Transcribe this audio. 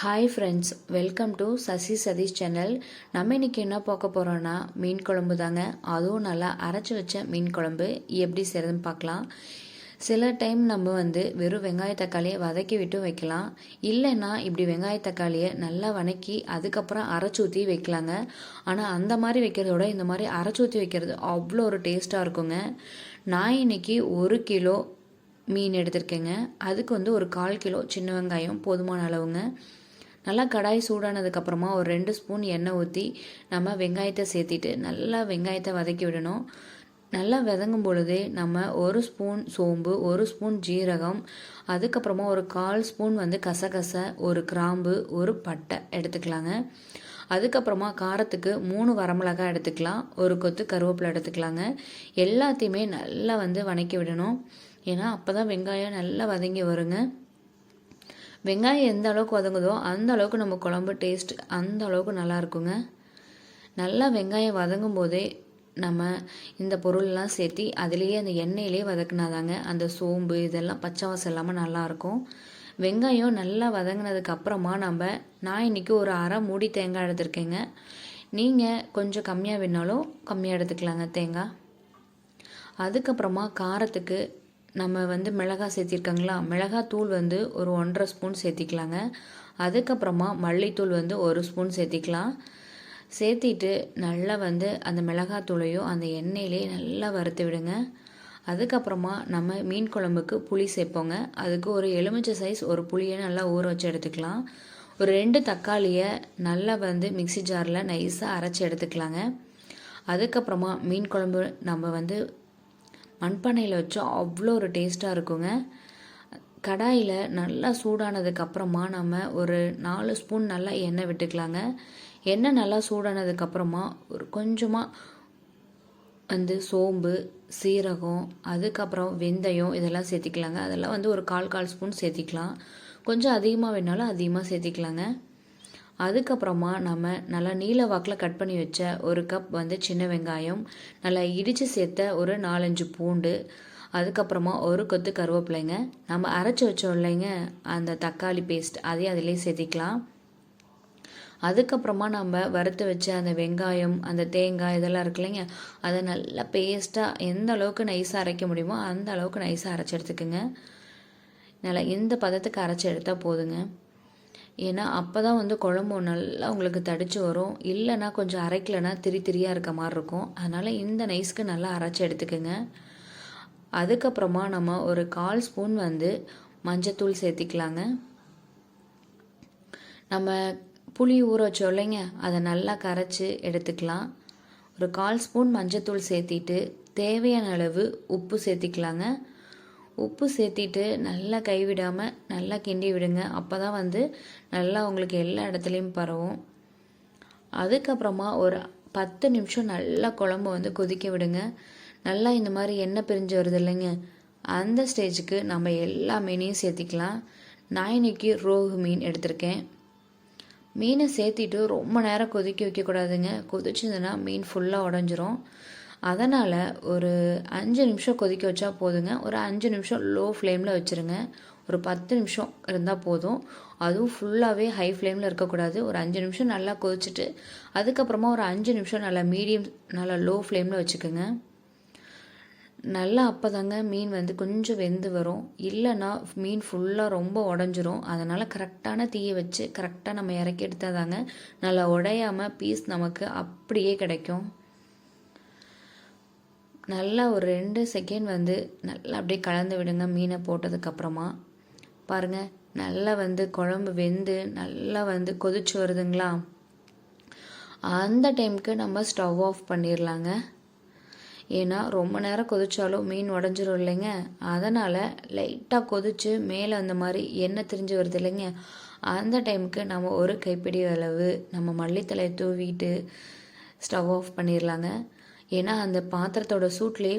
Hi friends welcome to Sasi Satish channel நம்ம இன்றைக்கி என்ன பார்க்க போகிறோன்னா மீன் குழம்பு தாங்க. அதுவும் நல்லா அரைச்சி வச்ச மீன் குழம்பு. எப்படி செய்கிறதுன்னு பார்க்கலாம். சில டைம் நம்ம வந்து வெறும் வெங்காய தக்காளியை வதக்கி விட்டு வைக்கலாம். இல்லைன்னா இப்படி வெங்காய தக்காளியை நல்லா வதக்கி அதுக்கப்புறம் அரைச்சி ஊற்றி வைக்கலாங்க. ஆனால் அந்த மாதிரி வைக்கிறதோட இந்த மாதிரி அரைச்சி ஊற்றி வைக்கிறது அவ்வளோ ஒரு டேஸ்ட்டாக இருக்குங்க. நான் இன்னைக்கு ஒரு கிலோ மீன் எடுத்திருக்கேங்க. அதுக்கு வந்து ஒரு கால் கிலோ சின்ன வெங்காயம் போதுமான அளவுங்க. நல்லா கடாய் சூடானதுக்கப்புறமா ஒரு ரெண்டு ஸ்பூன் எண்ணெய் ஊற்றி நம்ம வெங்காயத்தை சேர்த்திட்டு நல்லா வெங்காயத்தை வதக்கி விடணும். நல்லா விதங்கும் பொழுதே நம்ம ஒரு ஸ்பூன் சோம்பு ஒரு ஸ்பூன் ஜீரகம் அதுக்கப்புறமா ஒரு கால் ஸ்பூன் வந்து கசகச ஒரு கிராம்பு ஒரு பட்டை எடுத்துக்கலாங்க. அதுக்கப்புறமா காரத்துக்கு மூணு வரமிளகாய் எடுத்துக்கலாம் ஒரு கொத்து கருவேப்பிலை எடுத்துக்கலாங்க. எல்லாத்தையுமே நல்லா வந்து வதக்கி விடணும். ஏன்னா அப்போ தான் வெங்காயம் நல்லா வதங்கி வருங்க. வெங்காயம் எந்த அளவுக்கு வதங்குதோ அந்த அளவுக்கு நம்ம குழம்பு டேஸ்ட் அந்த அளவுக்கு நல்லா இருக்குங்க. நல்லா வெங்காயம் வதங்கும் போதே நம்ம இந்த பொருள்லாம் சேர்த்தி அதுலேயே அந்த எண்ணெயிலே வதக்குனாதாங்க அந்த சோம்பு இதெல்லாம் பச்சை வாசம் இல்லாமல் நல்லாயிருக்கும் வெங்காயம் நல்லா வதங்கினதுக்கு அப்புறமா நம்ம நான் இன்றைக்கி ஒரு அரை மூடி தேங்காய் எடுத்திருக்கேங்க. நீங்கள் கொஞ்சம் கம்மியாக வேணாலும் கம்மியாக எடுத்துக்கலாங்க தேங்காய். அதுக்கப்புறமா காரத்துக்கு நம்ம வந்து மிளகாய் சேர்த்திருக்காங்களா? மிளகாய் தூள் வந்து ஒரு ஒன்றரை ஸ்பூன் சேர்த்திக்கலாங்க. அதுக்கப்புறமா மல்லித்தூள் வந்து ஒரு ஸ்பூன் சேர்த்திக்கலாம். சேர்த்திட்டு நல்லா வந்து அந்த மிளகாத்தூளையும் அந்த எண்ணெயிலே நல்லா வறுத்து விடுங்க. அதுக்கப்புறமா நம்ம மீன் குழம்புக்கு புளி சேர்ப்போங்க. அதுக்கு ஒரு எலுமிச்சை சைஸ் ஒரு புளியை நல்லா ஊற வச்சு எடுத்துக்கலாம். ஒரு ரெண்டு தக்காளியை நல்லா வந்து மிக்சி ஜாரில் நைஸாக அரைச்சி எடுத்துக்கலாங்க. அதுக்கப்புறமா மீன் குழம்பு நம்ம வந்து மண்பானையில் வச்சோம் அவ்வளோ ஒரு டேஸ்ட்டாக இருக்குங்க. கடாயில் நல்லா சூடானதுக்கப்புறமா நம்ம ஒரு நாலு ஸ்பூன் நல்லா எண்ணெய் விட்டுக்கலாங்க. எண்ணெய் நல்லா சூடானதுக்கப்புறமா ஒரு கொஞ்சமாக வந்து சோம்பு சீரகம் அதுக்கப்புறம் வெந்தயம் இதெல்லாம் சேர்த்திக்கலாங்க. அதெல்லாம் வந்து ஒரு கால் கால் ஸ்பூன் சேர்த்திக்கலாம். கொஞ்சம் அதிகமாக வேணாலும் அதிகமாக சேர்த்திக்கலாங்க. அதுக்கப்புறமா நம்ம நல்லா நீல வாக்கில் கட் பண்ணி வச்ச ஒரு கப் வந்து சின்ன வெங்காயம் நல்லா இடித்து சேர்த்த ஒரு நாலஞ்சு பூண்டு அதுக்கப்புறமா ஒரு கொத்து கருவேப்பிலைங்க. நம்ம அரைச்சி வச்சோம் இல்லைங்க அந்த தக்காளி பேஸ்ட் அதையும் அதிலே சேர்த்திக்கலாம். அதுக்கப்புறமா நம்ம வறுத்து வச்ச அந்த வெங்காயம் அந்த தேங்காய் இதெல்லாம் இருக்கு இல்லைங்க அதை நல்லா பேஸ்ட்டாக எந்த அளவுக்கு நைஸாக அரைக்க முடியுமோ அந்த அளவுக்கு நைஸாக அரைச்சி எடுத்துக்கோங்க. நல்லா இந்த பதத்துக்கு அரைச்சி எடுத்தால் போதுங்க. ஏன்னா அப்போ தான் வந்து குழம்பு நல்லா உங்களுக்கு தடிச்சு வரும். இல்லைன்னா கொஞ்சம் அரைக்கலைன்னா திரி திரியாக இருக்க மாதிரி இருக்கும். அதனால் இந்த நைஸ்க்கு நல்லா அரைச்சி எடுத்துக்கோங்க. அதுக்கப்புறமா நம்ம ஒரு கால் ஸ்பூன் வந்து மஞ்சத்தூள் சேர்த்திக்கலாங்க. நம்ம புளி ஊற வச்சோம் இல்லைங்க? அதை நல்லா கரைச்சி எடுத்துக்கலாம். ஒரு கால் ஸ்பூன் மஞ்சத்தூள் சேர்த்திட்டு தேவையான அளவு உப்பு சேர்த்திக்கலாங்க. உப்பு சேர்த்திட்டு நல்லா கைவிடாமல் நல்லா கிண்டி விடுங்க. அப்போ தான் வந்து நல்லா உங்களுக்கு எல்லா இடத்துலையும் பரவும். அதுக்கப்புறமா ஒரு பத்து நிமிஷம் நல்லா குழம்பு வந்து கொதிக்க விடுங்க. நல்லா இந்த மாதிரி எண்ணெய் பிரிஞ்சு வருது இல்லைங்க. அந்த ஸ்டேஜுக்கு நம்ம எல்லா மீனையும் சேர்த்திக்கலாம். நான் இன்றைக்கி ரோகு மீன் எடுத்திருக்கேன். மீனை சேர்த்திட்டு ரொம்ப நேரம் கொதிக்க வைக்கக்கூடாதுங்க. கொதிச்சதுன்னா மீன் ஃபுல்லாக உடஞ்சிரும். அதனால் ஒரு அஞ்சு நிமிஷம் கொதிக்க வச்சா போதுங்க. ஒரு அஞ்சு நிமிஷம் லோ ஃப்ளேமில் வச்சுருங்க. ஒரு பத்து நிமிஷம் இருந்தால் போதும். அதுவும் ஃபுல்லாகவே ஹை ஃப்ளேமில் இருக்கக்கூடாது. ஒரு அஞ்சு நிமிஷம் நல்லா கொதிச்சுட்டு அதுக்கப்புறமா ஒரு அஞ்சு நிமிஷம் நல்லா மீடியம் நல்லா லோ ஃப்ளேமில் வச்சுக்கோங்க. நல்லா அப்போ தாங்க மீன் வந்து கொஞ்சம் வெந்து வரும். இல்லைன்னா மீன் ஃபுல்லாக ரொம்ப உடஞ்சிரும். அதனால் கரெக்டான தீயை வச்சு கரெக்டாக நம்ம இறக்கி எடுத்தால் தாங்க நல்லா உடையாமல் பீஸ் நமக்கு அப்படியே கிடைக்கும். நல்லா ஒரு ரெண்டு செகண்ட் வந்து நல்லா அப்படியே கலந்து விடுங்க மீனை போட்டதுக்கப்புறமா பாருங்கள் நல்லா வந்து குழம்பு வெந்து நல்லா வந்து கொதிச்சு வருதுங்களா? அந்த டைமுக்கு நம்ம ஸ்டவ் ஆஃப் பண்ணிடலாங்க ஏன்னா ரொம்ப நேரம் கொதிச்சாலும் மீன் உடஞ்சிரும் இல்லைங்க. அதனால் லைட்டாக கொதித்து மேலே அந்த மாதிரி எண்ணெய் திரிஞ்சு வருது இல்லைங்க. அந்த டைமுக்கு நம்ம ஒரு கைப்பிடி அளவு நம்ம மல்லித்தலையை தூவிட்டு ஸ்டவ் ஆஃப் பண்ணிடலாங்க ஏன்னா அந்த பாத்திரத்தோட சூட்லேயே